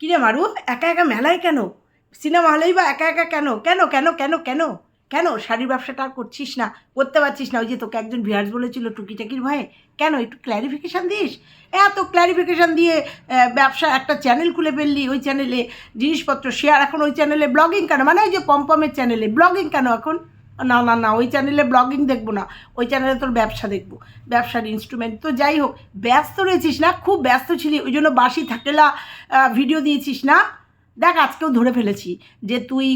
কিরে মারু, একা একা মেলায় কেন? সিনেমা হলেই বা একা একা কেন? কেন কেন কেন কেন? কেন? শাড়ির ব্যবসাটা আর করছিস না, করতে পারছিস না, ওই যে তোকে একজন ভিয়ার্স বলেছিল টুকিটাকির ভয়ে। কেন, একটু ক্ল্যারিফিকেশান দিস? এত ক্ল্যারিফিকেশান দিয়ে ব্যবসা, একটা চ্যানেল খুলে ফেললি ওই চ্যানেলে জিনিসপত্র শেয়ার এখন ওই চ্যানেলে ব্লগিং কেন? মানে ওই যে পম্পমের চ্যানেলে ব্লগিং কেন এখন? না না না, ওই চ্যানেলে ব্লগিং দেখব না, ওই চ্যানেলে তোর ব্যবসা দেখব, ব্যবসার ইনস্ট্রুমেন্ট তো যাই হোক, ব্যস্ত রয়েছিস না, খুব ব্যস্ত ছিলি, ওই জন্য বাসি থাকেলা ভিডিও দিয়েছিস না? দেখ, আজকেও ধরে ফেলেছি যে তুই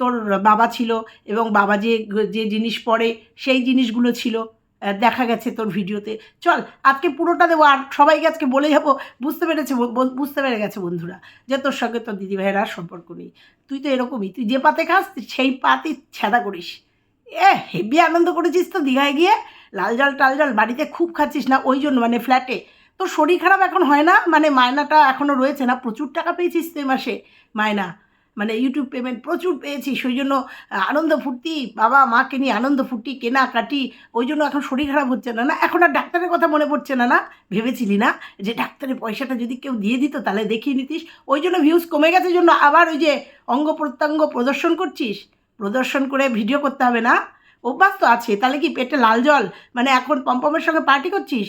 তোর বাবা ছিল এবং বাবা যে যে জিনিস পড়ে, সেই জিনিসগুলো ছিল দেখা গেছে তোর ভিডিওতে চল, আজকে পুরোটা দেবো, আর সবাইকে আজকে বলে যাব, বুঝতে পেরেছে বুঝতে পেরে গেছে বন্ধুরা যে তোর সঙ্গে তোর দিদিভাইয়ের আর সম্পর্ক নেই। তুই তো এরকমই, তুই যে পাতে খাস সেই পাতে ছেদা করিস। এ হেভি আনন্দ করেছিস তো দীঘায় গিয়ে? লাল জল, টাল জল, বাড়িতে খুব খাচ্ছিস না? ওই জন্য মানে ফ্ল্যাটে তোর শরীর খারাপ এখন হয় না? মানে মায়নাটা এখনও রয়েছে না? প্রচুর টাকা পেয়েছিস তুই মাসে, মায়না। মানে ইউটিউব পেমেন্ট প্রচুর পেয়েছিস, ওই জন্য আনন্দ ফুর্তি, বাবা মাকে নিয়ে আনন্দ ফুর্তি, কেনাকাটি, ওই জন্য এখন শরীর খারাপ হচ্ছে না না? এখন আর ডাক্তারের কথা মনে পড়ছে না না? ভেবেছিলি না যে ডাক্তারের পয়সাটা যদি কেউ দিয়ে দিত, তাহলে দেখিয়ে নিতিস? ওই জন্য ভিউজ কমে গেছে জন্য আবার ওই যে অঙ্গ প্রত্যঙ্গ প্রদর্শন করছিস? প্রদর্শন করে ভিডিও করতে হবে না? অভ্যাস তো আছে, তাহলে কি পেটে লাল জল? মানে এখন পম্পমের সঙ্গে পার্টি করছিস?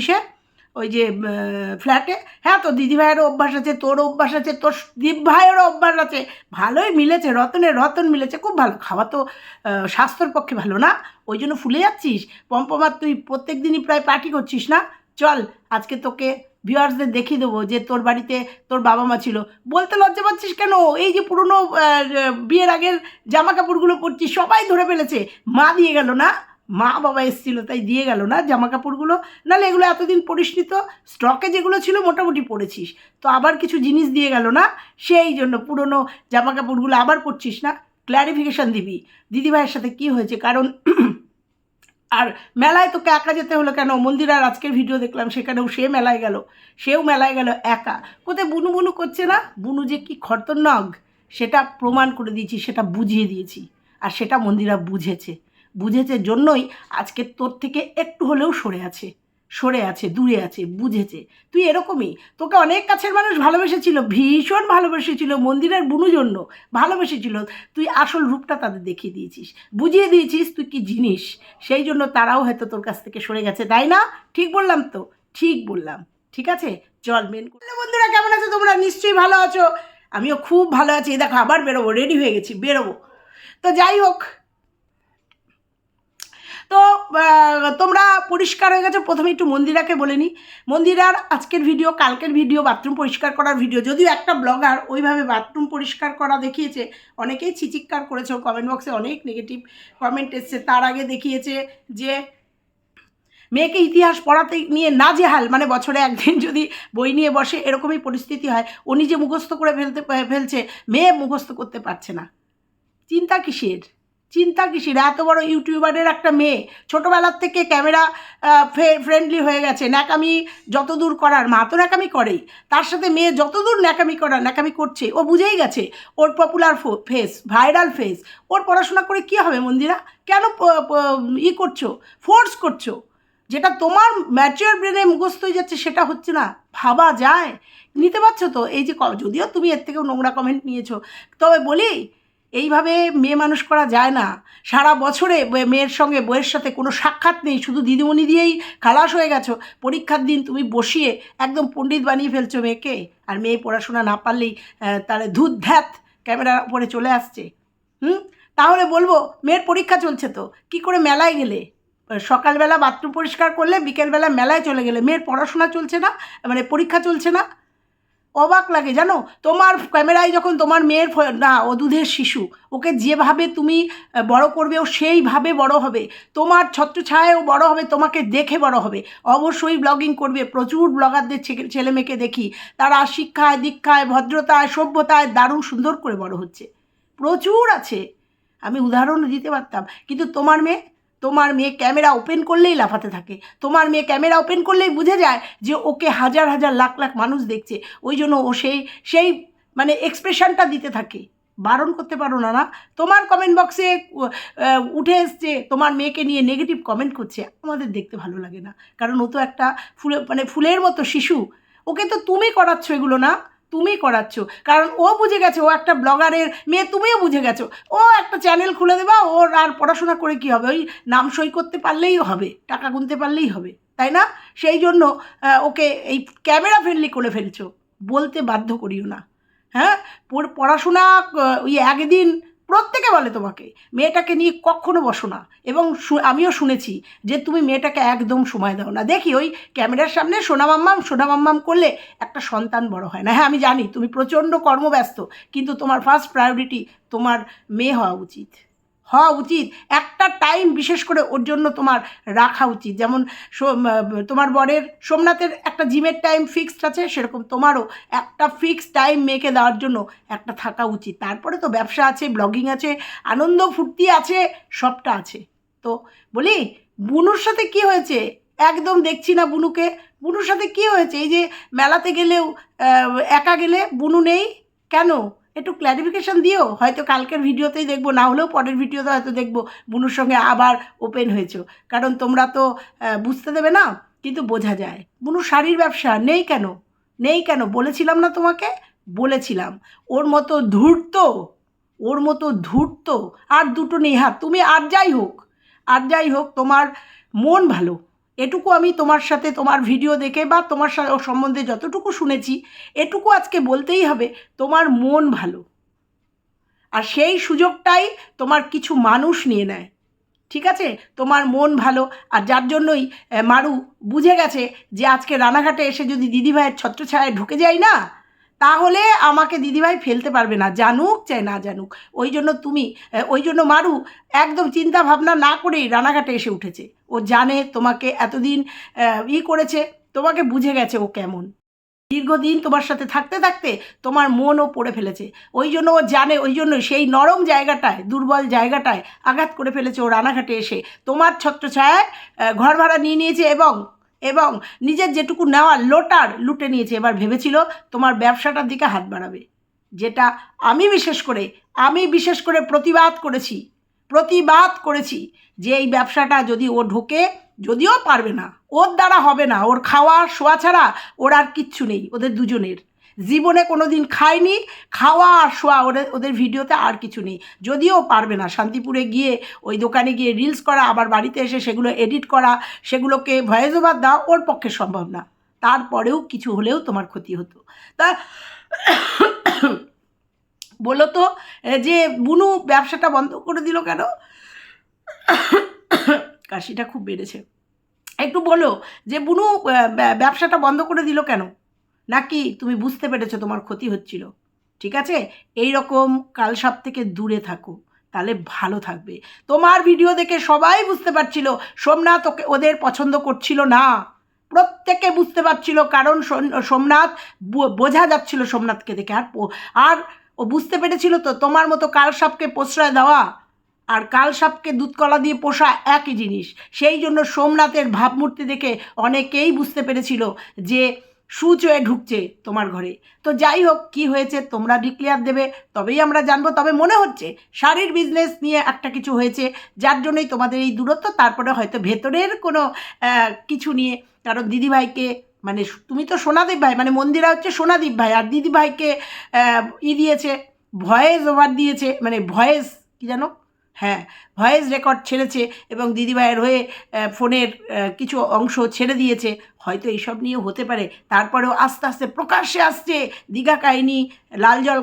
ইসে? ওই যে ফ্ল্যাটে হ্যাঁ তোর দিদিভাইয়েরও অভ্যাস আছে তোর অভ্যাস আছে, তোর দীপ ভাইয়েরও অভ্যাস আছে। ভালোই মিলেছে, রতনের, রতন মিলেছে, খুব ভালো। খাওয়া তো স্বাস্থ্যর পক্ষে ভালো না? ওই জন্য ফুলে যাচ্ছিস? পম্পমার তুই প্রত্যেক দিনই প্রায় পার্টি করছিস না? চল, আজকে তোকে ভিউয়ার্সদের দেখিয়ে দেবো যে তোর বাড়িতে তোর বাবা মা ছিল। বলতে লজ্জা পাচ্ছিস কেন? এই যে পুরনো বিয়ের আগের জামা কাপড়গুলো পরছিস, সবাই ধরে ফেলেছে। মা দিয়ে গেল না? মা বাবা এসেছিল, তাই দিয়ে গেল না জামা কাপড়গুলো নাহলে এগুলো এতদিন পরিসনি তো? স্টকে যেগুলো ছিল মোটামুটি পরেছিস। তো আবার কিছু জিনিস দিয়ে গেল না? সেই জন্য পুরনো জামা কাপড়গুলো আবার পরছিস না? ক্ল্যারিফিকেশান দিবি। দিদিভাইয়ের সাথে কি হয়েছে? কারণ আর মেলায় তোকে একা যেতে হলো কেন? মন্দিরার আজকের ভিডিও দেখলাম, সেখানেও সে মেলায় গেল। সেও মেলায় গেল একা। কোথায় বুনু বুনু করছে না? বুনু যে কি খতরনাক সেটা প্রমাণ করে দিয়েছি, সেটা বুঝিয়ে দিয়েছি। আর সেটা মন্দিরা বুঝেছে। বুঝেছে জন্যই আজকে তোর থেকে একটু হলেও সরে আছে। সরে আছে, দূরে আছে, বুঝেছে। তুই এরকমই। তোকে অনেক কাছের মানুষ ভালোবেসেছিল, ভীষণ ভালোবেসেছিল, মন্দিরের বুনু জন্য ভালোবেসেছিল। তুই আসল রূপটা তাদের দেখিয়ে দিয়েছিস। বুঝিয়ে দিয়েছিস তুই কি জিনিস। সেই জন্য তারাও হয়তো তোর কাছ থেকে সরে গেছে, তাই না? ঠিক বললাম তো? ঠিক বললাম। ঠিক আছে? চল মেন বন্ধুরা, কেমন আছো তোমরা? নিশ্চয়ই ভালো আছো। আমিও খুব ভালো আছি। দেখো, আবার বেরোবো। রেডি হয়ে গেছি, বেরোবো। তো যাই হোক। তো তোমরা পরিষ্কার হয়ে গেছে, প্রথমে একটু মন্দিরাকে বলে নিই। মন্দিরার আজকের ভিডিও, কালকের ভিডিও, বাথরুম পরিষ্কার করার ভিডিও, যদিও একটা ব্লগার ওইভাবে বাথরুম পরিষ্কার করা দেখিয়েছে, অনেকেই চিচিৎকার করেছে কমেন্ট বক্সে অনেক নেগেটিভ কমেন্ট এসছে। তার আগে দেখিয়েছে যে, মেয়েকে ইতিহাস পড়াতে নিয়ে নাজেহাল মানে বছরে একদিন যদি বই নিয়ে বসে, এরকমই পরিস্থিতি হয়। ও নিজে মুখস্থ করে ফেলতে, ফেলছে, মেয়ে মুখস্থ করতে পারছে না। চিন্তা কিসের? চিন্তা কিসের? এত বড় ইউটিউবারের একটা মেয়ে। ছোটোবেলার থেকে ক্যামেরা ফ্রেন্ডলি হয়ে গেছে। ন্যাকামি যত দূর করার, মা তো ন্যাকামি করেই। তার সাথে মেয়ে যতদূর ন্যাকামি করার, ন্যাকামি করছে, ও বুঝেই গেছে ওর পপুলার ফেস ভাইরাল ফেস ওর পড়াশোনা করে কী হবে মন্দিরা? কেন ই করছ? ফোর্স করছ? যেটা তোমার ম্যাচিওর ব্রেনে মুখস্থ হয়ে যাচ্ছে, সেটা হচ্ছে না। ভাবা যায়। নিতে পারছ তো? এই যে যদিও তুমি এর থেকেও নোংরা কমেন্ট নিয়েছো। তবে বলি এইভাবে মেয়ে মানুষ করা যায় না। সারা বছরে মেয়ের সঙ্গে বইয়ের সাথে কোনো সাক্ষাৎ নেই, শুধু দিদিমণি দিয়েই খালাস হয়ে গেছো। পরীক্ষার দিন তুমি বসিয়ে একদম পণ্ডিত বানিয়ে ফেলছো মেয়েকে। আর মেয়ে পড়াশোনা না পারলেই তাহলে ধুত ধ্যাত ক্যামেরার উপরে চলে আসছে। হুম? তাহলে বলব, মেয়ের পরীক্ষা চলছে তো। কি করে মেলায় গেলে? সকালবেলা বাথরুম পরিষ্কার করলে, বিকেলবেলা মেলায় চলে গেলে। মেয়ের পড়াশোনা চলছে না? মানে পরীক্ষা চলছে না? অবাক লাগে, জানো? তোমার ক্যামেরায় যখন তোমার মেয়ের না ও দুধের শিশু, ওকে যেভাবে তুমি বড় করবে, ও সেইভাবে বড় হবে। তোমার ছত্রছায়াও বড় হবে, তোমাকে দেখে বড় হবে। অবশ্যই ব্লগিং করবে, প্রচুর ব্লগারদের ছেলে মেয়েকে দেখি। তারা শিক্ষায়, দীক্ষায়, ভদ্রতায়, সভ্যতায় দারুণ সুন্দর করে বড় হচ্ছে। প্রচুর আছে। আমি উদাহরণ দিতে পারতাম। কিন্তু তোমার মেয়ে তোমার মেয়ে ক্যামেরা ওপেন করলেই লাফাতে থাকে। তোমার মেয়ে ক্যামেরা ওপেন করলেই বুঝে যায় যে ওকে হাজার হাজার লাখ লাখ মানুষ দেখছে। ওই জন্য ও সেই সেই মানে এক্সপ্রেশনটা দিতে থাকে। বারণ করতে পারো না না। তোমার কমেন্ট বক্সে উঠে এসছে, তোমার মেয়েকে নিয়ে নেগেটিভ কমেন্ট করছে। আমাদের দেখতে ভালো লাগে না। কারণ ও তো একটা ফুলে মানে ফুলের মতো শিশু। ওকে তো তুমি করাচ্ছ এগুলো না? তুমি করাচ্ছ। কারণ ও বুঝে গেছে, ও একটা ব্লগারের মেয়ে, তুমিও বুঝে গেছো। ও একটা চ্যানেল খুলে দেবা, ওর আর পড়াশোনা করে কি হবে? ওই নাম সই করতে পারলেই হবে, টাকা গুনতে পারলেই হবে, তাই না? সেই জন্য ওকে এই ক্যামেরা ফ্রেন্ডলি করে ফেলছো। বলতে বাধ্য করিও না। হ্যাঁ? পড়- পড়াশোনা ওই একদিন প্রত্যেকে বলে তোমাকে, মেয়েটাকে নিয়ে কখনো বসো না। এবং আমিও শুনেছি যে তুমি মেয়েটাকে একদম সময় দাও না। দেখি ওই ক্যামেরার সামনে সোনামাম্মাম সোনামাম্মাম করলে একটা সন্তান বড় হয় না। হ্যাঁ আমি জানি তুমি প্রচণ্ড কর্মব্যস্ত, কিন্তু তোমার ফার্স্ট প্রায়োরিটি তোমার মেয়ে হওয়া উচিত। হওয়া উচিত। একটা টাইম বিশেষ করে ওর জন্য তোমার রাখা উচিত। যেমন তোমার বরের সোমনাথের একটা জিমের টাইম ফিক্সড আছে, সেরকম তোমারও একটা ফিক্সড টাইম মেয়েকে দেওয়ার জন্য একটা থাকা উচিত। তারপরে তো ব্যবসা আছে ব্লগিং আছে, আনন্দ ফুর্তি আছে, সবটা আছে। তো বলি, বুনুর সাথে কি হয়েছে? একদম দেখছি না বুনুকে। বুনুর সাথে কি হয়েছে? এই যে মেলাতে গেলেও একা গেলে বুনু নেই? কেন? একটু ক্ল্যারিফিকেশন দিও, হয়তো কালকের ভিডিওতেই দেখব, না হলেও পরের ভিডিওতে হয়তো দেখব, বুনুর সঙ্গে আবার ওপেন হয়েছো। কারণ তোমরা তো বুঝতে দেবে না, কিন্তু বোঝা যায়। বুনুর শাড়ির ব্যবসা নেই কেন? নেই কেন? বলেছিলাম না তোমাকে? বলেছিলাম। ওর মতো ধূর্ত, ওর মতো ধূর্ত, আর দুটো নেই নেহা তুমি আর যাই হোক, আর যাই হোক, তোমার মন ভালো। এটুকু আমি তোমার সাথে তোমার ভিডিও দেখে বা তোমার সম্বন্ধে যতটুকু শুনেছি, এটুকু আজকে বলতেই হবে, তোমার মন ভালো। আর সেই সুযোগটাই তোমার কিছু মানুষ নিয়ে নেয়। ঠিক আছে? তোমার মন ভালো। আর যার জন্যই মারু বুঝে গেছে যে আজকে রানাঘাটে এসে যদি দিদিভাইয়ের ছত্রছায়ায় ঢুকে যাই না তাহলে আমাকে দিদিভাই ফেলতে পারবে না। জানুক চাই না জানুক। ওই জন্য তুমি ওই জন্য মারু একদম চিন্তা ভাবনা না করেই রানাঘাটে এসে উঠেছে। ও জানে তোমাকে এতদিন ই করেছে, তোমাকে বুঝে গেছে ও কেমন। দীর্ঘদিন তোমার সাথে থাকতে থাকতে তোমার মনও পড়ে ফেলেছে। ওই জন্য ও জানে, ওই জন্য সেই নরম জায়গাটায়, দুর্বল জায়গাটায় আঘাত করে ফেলেছে ও রানাঘাটে এসে। তোমার ছত্রছায়ায় ঘর ভাড়া নিয়ে নিয়েছে এবং এবং নিজের যেটুকু নেওয়া লোটার লুটে নিয়েছে, এবার ভেবেছিল তোমার ব্যবসাটার দিকে হাত বাড়াবে। যেটা আমি বিশেষ করে, আমি বিশেষ করে প্রতিবাদ করেছি প্রতিবাদ করেছি যে এই ব্যবসাটা যদি ও ঢোকে, যদিও পারবে না, ওর দ্বারা হবে না, ওর খাওয়া শোয়া ছাড়া ওর আর কিচ্ছু নেই, ওদের দুজনের। জীবনে কোনো দিন খায়নি খাওয়া আর শোয়া ওদের ওদের ভিডিওতে আর কিছু নেই। যদিও পারবে না, শান্তিপুরে গিয়ে ওই দোকানে গিয়ে রিলস করা, আবার বাড়িতে এসে সেগুলো এডিট করা, সেগুলোকে ভয়েস ওভার দেওয়া ওর পক্ষে সম্ভব না। তারপরেও কিছু হলেও তোমার ক্ষতি হতো। তা বলো তো যে বুনু ব্যবসাটা বন্ধ করে দিল কেন? কাশিটা খুব বেড়েছে। একটু বলো যে বুনু ব্যবসাটা বন্ধ করে দিল কেন? নাকি তুমি বুঝতে পেরেছ তোমার ক্ষতি হচ্ছিল? ঠিক আছে? এই রকম কালসাপ থেকে দূরে থাকো, তাহলে ভালো থাকবে। তোমার ভিডিও দেখে সবাই বুঝতে পারছিল সোমনাথ ওকে, ওদের পছন্দ করছিল না। প্রত্যেকে বুঝতে পারছিল কারণ সোমনাথ বোঝা যাচ্ছিল সোমনাথকে দেখে। আর আর ও বুঝতে পেরেছিল তো তোমার মতো কালসাপকে প্রশ্রয় দেওয়া। আর কালসাপকে দুধকলা দিয়ে পোষা একই জিনিস। সেই জন্য সোমনাথের ভাবমূর্তি দেখে অনেকেই বুঝতে পেরেছিল যে সুচয়ে ঢুকছে তোমার ঘরে। তো যাই হোক, কি হয়েছে তোমরা ডিক্লেয়ার দেবে, তবেই আমরা জানব। তবে মনে হচ্ছে শাড়ির বিজনেস নিয়ে একটা কিছু হয়েছে, যার জন্যই তোমাদের এই দূরত্ব। তারপরে হয়তো ভেতরের কোনো কিছু নিয়ে। কারণ দিদিভাইকে মানে তুমি তো সোনাদীপ ভাই মানে মন্দিরা হচ্ছে সোনাদীপ ভাই, আর দিদিভাইকে ই দিয়েছে, ভয়েস ওভার দিয়েছে মানে ভয়েস, কি জানো? হ্যাঁ ভয়েস রেকর্ড ছেড়েছে এবং দিদিভাইয়ের হয়ে ফোনের কিছু অংশ ছেড়ে দিয়েছে। হয়তো এইসব নিয়ে হতে পারে। তারপরেও আস্তে আস্তে প্রকাশ্যে আসছে দীঘা কাহিনি, লাল জল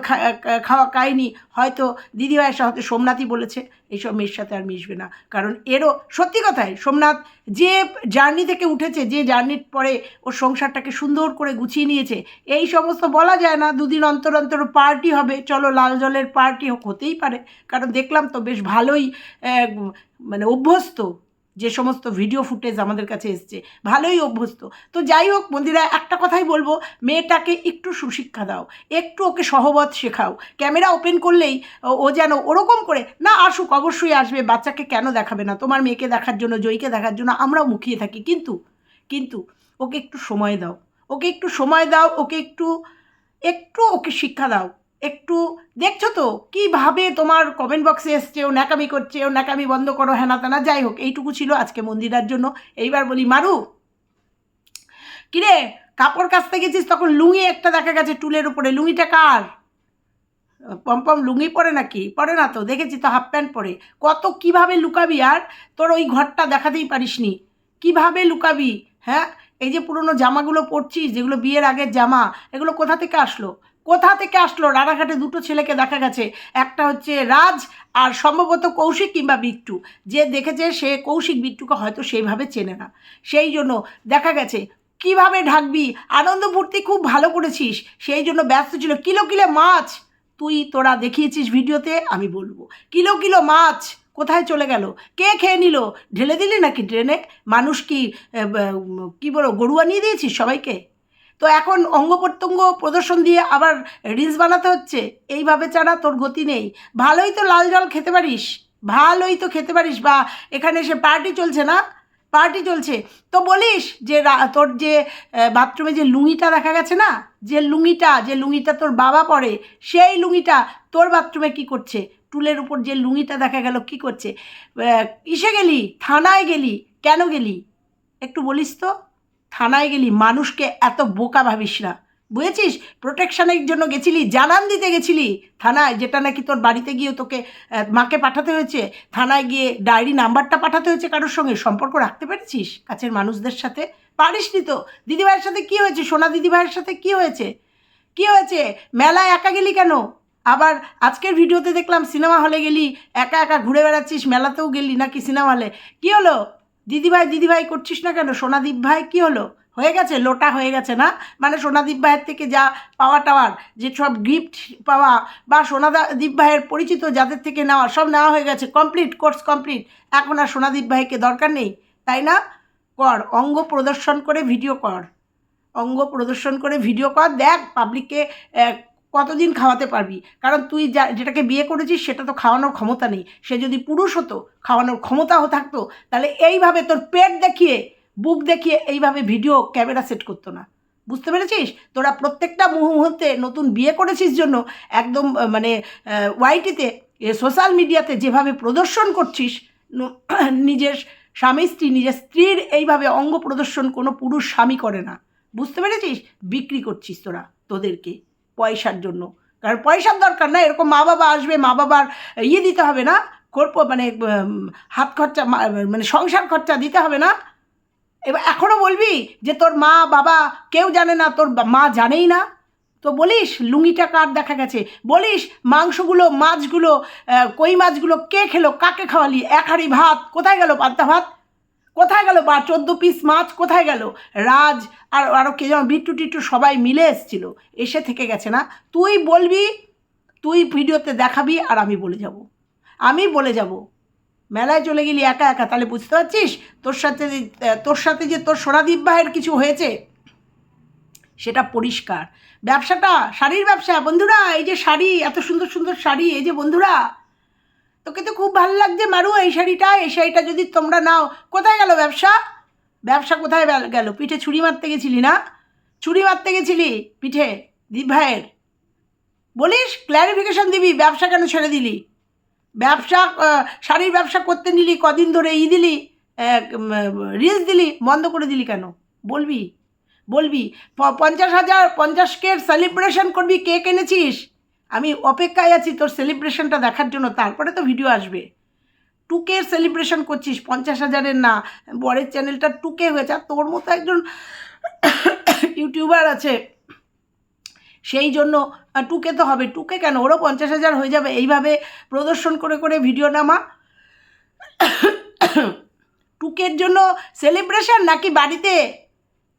খাওয়া কাহিনি। হয়তো দিদিভাইয়ের সাথে সোমনাথই বলেছে এইসব মেয়ের সাথে আর মিশবে না। কারণ এরও সত্যি কথাই সোমনাথ যে জার্নি থেকে উঠেছে, যে জার্নির পরে ওর সংসারটাকে সুন্দর করে গুছিয়ে নিয়েছে, এই সমস্ত বলা যায় না দুদিন অন্তর অন্তর পার্টি হবে। চলো লাল জলের পার্টি হোক, হতেই পারে। কারণ দেখলাম তো বেশ ভালোই মানে অভ্যস্ত। যে সমস্ত ভিডিও ফুটেজ আমাদের কাছে এসছে, ভালোই অভ্যস্ত। তো যাই হোক মন্দিরা একটা কথাই বলব, মেয়েটাকে একটু সুশিক্ষা দাও, একটু ওকে সহবত শেখাও। ক্যামেরা ওপেন করলেই ও যেন ওরকম করে, না আসুক, অবশ্যই আসবে, বাচ্চাকে কেন দেখাবে না? তোমার মেয়েকে দেখার জন্য, জয়ীকে দেখার জন্য আমরাও মুখিয়ে থাকি। কিন্তু কিন্তু ওকে একটু সময় দাও, ওকে একটু সময় দাও, ওকে একটু একটু ওকে শিক্ষা দাও। একটু দেখছ তো? কীভাবে তোমার কমেন্ট বক্সে এসছে? ও ন্যাকামি করছে, ও ন্যাকামি বন্ধ করো, হেনা তেনা, যাই হোক, এইটুকু ছিল আজকে মন্দিরার জন্য। এইবার বলি, মারু! কিরে, কাপড় কাচতে গেছিস তখন লুঙ্গি একটা দেখা গেছে টুলের উপরে লুঙ্গিটা কার? পম্পম লুঙ্গি পরে নাকি? পরে না তো, দেখেছি তো হাফ প্যান্ট পরে। কত কীভাবে লুকাবি আর? তোর ওই ঘরটা দেখাতেই পারিস নি কীভাবে লুকাবি? হ্যাঁ? এই যে পুরনো জামাগুলো পরছিস, যেগুলো বিয়ের আগের জামা, এগুলো কোথা থেকে আসলো? কোথা থেকে আসলো? রানাঘাটে দুটো ছেলেকে দেখা গেছে। একটা হচ্ছে রাজ আর সম্ভবত কৌশিক কিংবা বিট্টু। যে দেখেছে সে কৌশিক বিট্টুকে হয়তো সেইভাবে চেনে না। সেই জন্য দেখা গেছে, কীভাবে ঢাকবি? আনন্দ ফুর্তি খুব ভালো করেছিস। সেই জন্য ব্যস্ত ছিল, কিলো কিলো মাছ? তুই তোরা দেখিয়েছিস ভিডিওতে? আমি বলব, কিলো কিলো মাছ কোথায় চলে গেল? কে খেয়ে নিল? ঢেলে দিলি নাকি ট্রেনে? মানুষ কি কী বলো, গরুয়া নিয়ে দিয়েছিস সবাইকে? তো এখন অঙ্গ প্রত্যঙ্গ প্রদর্শন দিয়ে আবার রিলস বানাতে হচ্ছে। এইভাবে ছাড়া তোর গতি নেই। ভালোই তো লাল জল খেতে পারিস। ভালোই তো খেতে পারিস বা এখানে এসে পার্টি চলছে না? পার্টি চলছে। তো বলিস যে তোর যে বাথরুমে যে লুঙিটা দেখা গেছে না? যে লুঙ্গিটা, যে লুঙিটা তোর বাবা পরে, সেই লুঙিটা তোর বাথরুমে কি করছে? টুলের উপর যে লুঙিটা দেখা গেল কি করছে? ইসে গেলি? থানায় গেলি? কেন গেলি? একটু বলিস তো। থানায় গেলি, মানুষকে এত বোকা ভাবিস না। বুঝেছিস? প্রোটেকশনের জন্য গেছিলি, জানান দিতে গেছিলি। থানায় যেটা নাকি তোর বাড়িতে গিয়ে তোকে মাকে পাঠাতে হয়েছে, থানায় গিয়ে ডায়েরি নাম্বারটা পাঠাতে হয়েছে কারোর সঙ্গে। সম্পর্ক রাখতে পেরেছিস? কাছের মানুষদের সাথে? পারিসনি তো। দিদিভাইয়ের সাথে কি হয়েছে? সোনা দিদিভাইয়ের সাথে কি হয়েছে? কি হয়েছে? মেলায় একা গেলি কেন? আবার আজকের ভিডিওতে দেখলাম সিনেমা হলে গেলি, একা একা ঘুরে বেড়াচ্ছিস, মেলাতেও গেলি নাকি সিনেমা হলে? কী হলো? দিদিভাই দিদিভাই করছিস না কেন? সোনাদীপ ভাই, কি হলো? হয়ে গেছে? লোটা হয়ে গেছে না? মানে সোনাদীপ ভাইয়ের থেকে যা পাওয়া টাওয়ার, যে সব গিফট পাওয়া, বা সোনাদা দীপ ভাইয়ের পরিচিত যাদের থেকে নেওয়া, সব নেওয়া হয়ে গেছে। কমপ্লিট কোর্স কমপ্লিট এখন আর সোনাদীপ ভাইকে দরকার নেই, তাই না? কর, অঙ্গ প্রদর্শন করে ভিডিও কর। অঙ্গ প্রদর্শন করে ভিডিও কর। দেখ পাবলিককে কতদিন খাওয়াতে পারবি? কারণ তুই যা, যেটাকে বিয়ে করেছিস সেটা তো খাওয়ানোর ক্ষমতা নেই। সে যদি পুরুষ হতো, খাওয়ানোর ক্ষমতাও থাকতো, তাহলে এইভাবে তোর পেট দেখিয়ে, বুক দেখিয়ে এইভাবে ভিডিও, ক্যামেরা সেট করতো না। বুঝতে পেরেছিস? তোরা প্রত্যেকটা মুহূর্তে নতুন বিয়ে করেছিস জন্য একদম মানে ওয়াইটিতে সোশ্যাল মিডিয়াতে যেভাবে প্রদর্শন করছিস নিজের স্বামী স্ত্রী, নিজের স্ত্রীর এইভাবে অঙ্গ প্রদর্শন কোনো পুরুষ স্বামী করে না। বুঝতে পেরেছিস? বিক্রি করছিস তোরা, তোদেরকে। পয়সার জন্য। কারণ পয়সার দরকার না, এরকম মা বাবা আসবে, মা বাবার ইয়ে দিতে হবে না করব মানে হাত খরচা মানে সংসার খরচা দিতে হবে না। এবার এখনও বলবি যে তোর মা, বাবা কেউ জানে না, তোর মা জানেই না। তো বলিস, লুঙ্গিটা কার দেখা গেছে? বলিস, মাংসগুলো, মাছগুলো কই মাছগুলো কে খেলো, কাকে খাওয়ালি? এক হাঁড়ি ভাত, কোথায় গেল পান্তা ভাত? কোথায় গেল? বা চোদ্দ পিস মাছ কোথায় গেল? রাজ আর আরও কে যেমন বিট্টু টিট্টু সবাই মিলে এসছিল। এসে থেকে গেছে না। তুই বলবি, তুই ভিডিওতে দেখাবি আর আমি বলে যাব। আমি বলে যাব। মেলায় চলে গেলি একা একা, তাহলে বুঝতে পারছিস? তোর সাথে তোর সাথে যে তোর সোনাদীপ ভাইয়ের কিছু হয়েছে, সেটা পরিষ্কার। ব্যবসাটা, শাড়ির ব্যবসা, বন্ধুরা, এই যে শাড়ি, এত সুন্দর সুন্দর শাড়ি, এই যে বন্ধুরা তোকে তো খুব ভালো লাগছে, মারু, এই শাড়িটা এই শাড়িটা যদি তোমরা নাও। কোথায় গেল ব্যবসা? ব্যবসা কোথায় গেল? পিঠে ছুরি মারতে গেছিলি না? ছুরি মারতে গেছিলি পিঠে, দীপ ভাইয়ের? বলিস ক্ল্যারিফিকেশন দিবি, ব্যবসা কেন ছেড়ে দিলি? ব্যবসা শাড়ির ব্যবসা করতে নিলি, কদিন ধরে ই দিলি রিলস দিলি, বন্ধ করে দিলি কেন? বলবি বলবি পঞ্চাশ হাজার, পঞ্চাশ কের সেলিব্রেশন করবি, কে কিনেছিস? আমি অপেক্ষায় আছি তোর সেলিব্রেশনটা দেখার জন্য, তারপরে তো ভিডিও আসবে। টুকের সেলিব্রেশন করছিস, পঞ্চাশ হাজারের না, বরের চ্যানেলটা টুকে হয়েছে, আর তোর মতো একজন ইউটিউবার আছে, সেই জন্য টুকে তো হবে। টুকে কেন? ওরও পঞ্চাশ হাজার হয়ে যাবে। এইভাবে প্রদর্শন করে করে ভিডিও নামা। টুকের জন্য সেলিব্রেশন নাকি বাড়িতে?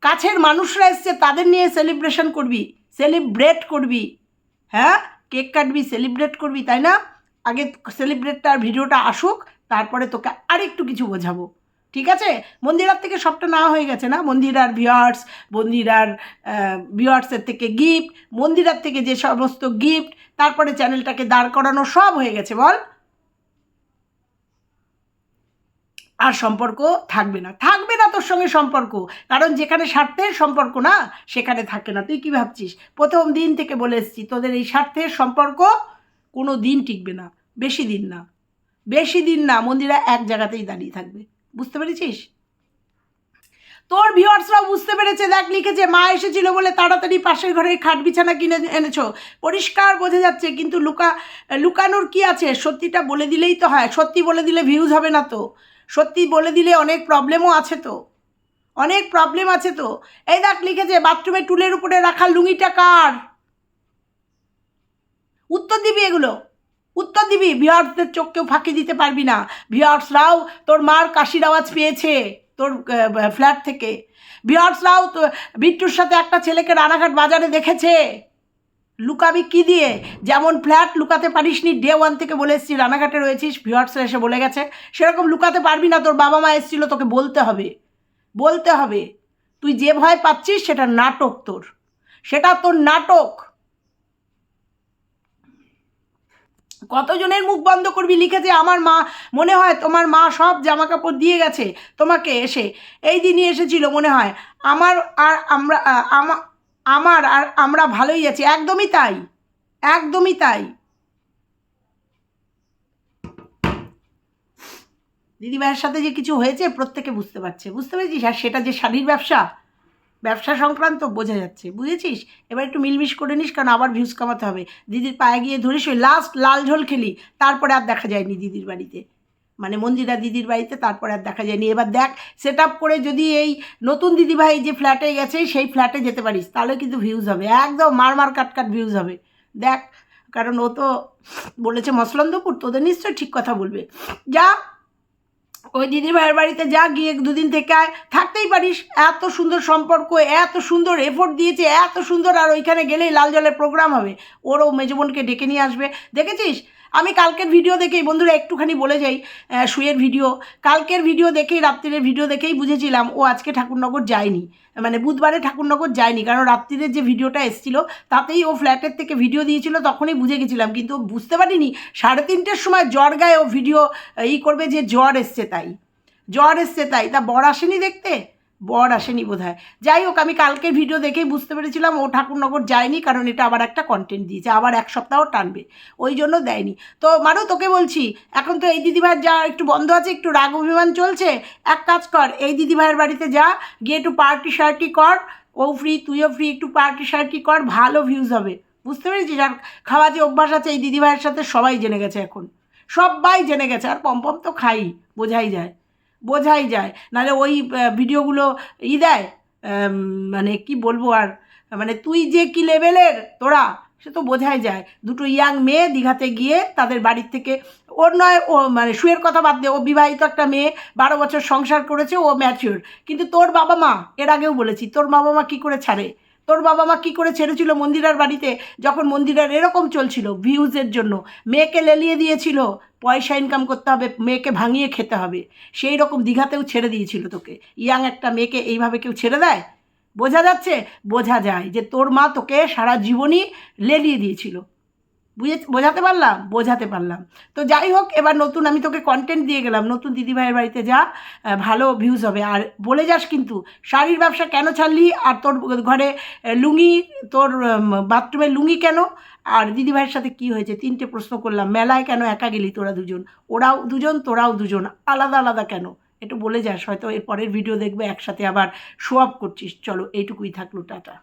কাছের মানুষরা এসছে, তাদের নিয়ে সেলিব্রেশন করবি সেলিব্রেট করবি হ্যাঁ? কেক কাটবি সেলিব্রেট করবি, তাই না? আগে সেলিব্রেটটার ভিডিওটা আসুক, তারপরে তোকে আরেকটু কিছু বোঝাবো। ঠিক আছে? মন্দিরার থেকে সবটা না হয়ে গেছে না? মন্দিরার ভিওয়ার্স মন্দিরার ভিওয়ার্সের থেকে গিফট মন্দিরার থেকে যে সমস্ত গিফট তারপরে চ্যানেলটাকে দাঁড় করানো সব হয়ে গেছে, বল। আর সম্পর্ক থাকবে না। থাকবে তোর সঙ্গে সম্পর্ক। কারণ যেখানে স্বার্থের সম্পর্ক না, সেখানে থাকে না। তুই কি ভাবছিস? প্রথম দিন থেকে বলে এসেছি, তোদের এই স্বার্থের সম্পর্ক কোনো দিন টিকবে না, বেশি দিন না। বেশি দিন না, মন্দিরা এক জায়গাতেই দাঁড়িয়ে থাকবে। বুঝতে পেরেছিস? তোর ভিউয়ার্সরাও বুঝতে পেরেছে। দেখ, লিখেছে, মা এসেছিল বলে তাড়াতাড়ি পাশের ঘরে খাট বিছানা কিনে এনেছো। পরিষ্কার বোঝা যাচ্ছে, কিন্তু লুকা, লুকানোর কি আছে? সত্যিটা বলে দিলেই তো হয়। সত্যি বলে দিলে ভিউজ হবে না তো। সত্যি বলে দিলে অনেক প্রবলেমও আছে তো। অনেক প্রবলেম আছে তো। এই দেখ লিখেছে বাথরুমে টুলের উপরে রাখা লুঙ্গিটা কার? উত্তর দিবি এগুলো? উত্তর দিবি ভিওয়ার্সদের চোখকেও ফাঁকি দিতে পারবি না। ভিওয়ার্সরাও তোর মার কাশির আওয়াজ পেয়েছে তোর ফ্ল্যাট থেকে। ভিওয়ার্সরাও তো, বিট্টুর সাথে একটা ছেলেকে রানাঘাট বাজারে দেখেছে। লুকাবি কি দিয়ে? যেমন ফ্ল্যাট লুকাতে পারিসনি ডে ওয়ান থেকে বলে এসেছি, রানাঘাটে রয়েছিস ভিওয়ার্সরা এসে বলে গেছে। সেরকম লুকাতে পারবি না, তোর বাবা মা এসেছিল, তোকে বলতে হবে। বলতে হবে। তুই যে ভয় পাচ্ছিস, সেটা নাটক তোর। সেটা তোর নাটক। কতজনের মুখ বন্ধ করবি? লিখেছে আমার মা, মনে হয় তোমার মা সব জামা কাপড় দিয়ে গেছে তোমাকে এসে। এই দিনই এসেছিল, মনে হয়। আমার আর আমরা, আ- আমা- আমার আর আমরা ভালোই আছি, একদমই তাই একদমই তাই। দিদিভাইয়ের সাথে যে কিছু হয়েছে প্রত্যেকে বুঝতে পারছে, বুঝতে পেরেছিস? আর সেটা যে শাড়ির ব্যবসা ব্যবসা সংক্রান্ত বোঝা যাচ্ছে, বুঝেছিস? এবার একটু মিলমিশ করে নিস, কারণ আবার ভিউজ কামাতে হবে। দিদির পায়ে গিয়ে ধরিস, ওই লাস্ট লাল ঝোল খেলি, তারপরে আর দেখা যায়নি দিদির বাড়িতে। মানে মন্দিরা দিদির বাড়িতে, তারপরে আর দেখা যায়নি। এবার দেখ সেট করে যদি এই নতুন দিদিভাই যে ফ্ল্যাটে গেছে, সেই ফ্ল্যাটে যেতে পারিস, তাহলে কিন্তু ভিউজ হবে। একদম মার মার কাট কাট ভিউজ হবে। দেখ, কারণ ও তো বলেছে মসলন্দপুর তোদের নিশ্চয়ই ঠিক কথা বলবে। যা, ওই দিদিভাইয়ের বাড়িতে যা, গিয়ে দুদিন থেকে আয়। থাকতেই পারিস, এত সুন্দর সম্পর্ক, এত সুন্দর এফোর্ট দিয়েছে, এত সুন্দর। আর ওইখানে গেলেই লাল জলের প্রোগ্রাম হবে। ওরও মেজবোনকে ডেকে নিয়ে আসবে। দেখেছিস? আমি কালকের ভিডিও দেখেই, বন্ধুরা একটুখানি বলে যাই শুয়ের ভিডিও কালকের ভিডিও দেখেই, রাত্রিরের ভিডিও দেখেই বুঝেছিলাম, ও আজকে ঠাকুরনগর যায়নি। মানে বুধবারে ঠাকুরনগর যায়নি, কারণ রাত্রিরের যে ভিডিওটা এসেছিল, তাতেই ও ফ্ল্যাটের থেকে ভিডিও দিয়েছিল, তখনই বুঝে গেছিলাম, কিন্তু বুঝতে পারিনি, সাড়ে তিনটের সময় জ্বর গায়ে ও ভিডিও ই করবে যে জ্বর এসছে তাই। জ্বর এসছে তাই। তা বর আসেনি দেখতে? বর আসেনি বোধ হয় যাই হোক, আমি কালকের ভিডিও দেখেই বুঝতে পেরেছিলাম ও ঠাকুরনগর যায়নি, কারণ এটা আবার একটা কন্টেন্ট দিয়েছে, আবার এক সপ্তাহ টানবে, ওই জন্য দেয়নি। তো মারো, তোকে বলছি, এখন তো এই দিদিভাইয়ের যা একটু বন্ধ আছে, একটু রাগ অভিমান চলছে, এক কাজ কর, এই দিদিভাইয়ের বাড়িতে যা, গিয়ে একটু পার্টি শার্টি কর, ও ফ্রি তুইও ফ্রি একটু পার্টি শার্টি কর, ভালো ভিউজ হবে। বুঝতে পেরেছিস? আর খাওয়া যে অভ্যাস আছে, এই দিদিভাইয়ের সাথে সবাই জেনে গেছে এখন। সবাই জেনে গেছে, আর পম্পম তো খাই, বোঝাই যায়। বোঝাই যায়। নাহলে ওই ভিডিওগুলো ই দেয় মানে কি বলব আর মানে তুই যে কি লেভেলের তোরা, সে তো বোঝাই যায়। দুটো ইয়াং মেয়ে দীঘাতে গিয়ে তাদের বাড়ির থেকে, ওর নয়, ও মানে শুয়ের কথা বাদ দে, ও বিবাহিত একটা মেয়ে, বারো বছর সংসার করেছে, ও ম্যাচিওর কিন্তু তোর বাবা মা, এর আগেও বলেছি, তোর বাবা মা কী করে ছাড়ে? তোর বাবা মা কী করে ছেড়েছিল মন্দিরার বাড়িতে? যখন মন্দিরার এরকম চলছিল ভিউজের জন্য। মেয়েকে লেলিয়ে দিয়েছিল। পয়সা ইনকাম করতে হবে, মেয়েকে ভাঙিয়ে খেতে হবে। সেই রকম দীঘাতেও ছেড়ে দিয়েছিল তোকে। ইয়াং একটা মেয়েকে এইভাবে কেউ ছেড়ে দেয়? বোঝা যাচ্ছে? বোঝা যায় যে তোর মা তোকে সারা জীবনই লেলিয়ে দিয়েছিল। বুঝে, বোঝাতে পারলাম? বোঝাতে পারলাম। তো যাই হোক, এবার নতুন আমি তোকে কন্টেন্ট দিয়ে গেলাম। নতুন দিদিভাইয়ের বাড়িতে যা ভালো ভিউজ হবে। আর বলে যাস কিন্তু, শাড়ির ব্যবসা কেন ছাড়লি? আর তোর ঘরে লুঙ্গি, তোর বাথরুমে লুঙ্গি কেন? আর দিদিভাইয়ের সাথে কি হয়েছে? তিনটে প্রশ্ন করলাম। মেলায় কেন একা গেলি তোরা দুজন? ওরাও দুজন, তোরাও দুজন। আলাদা আলাদা কেন? একটু বলে যাস, হয়তো এর পরের ভিডিও দেখবে, একসাথে আবার শো আপ করছিস। চলো, এইটুকুই থাকল, টাটা।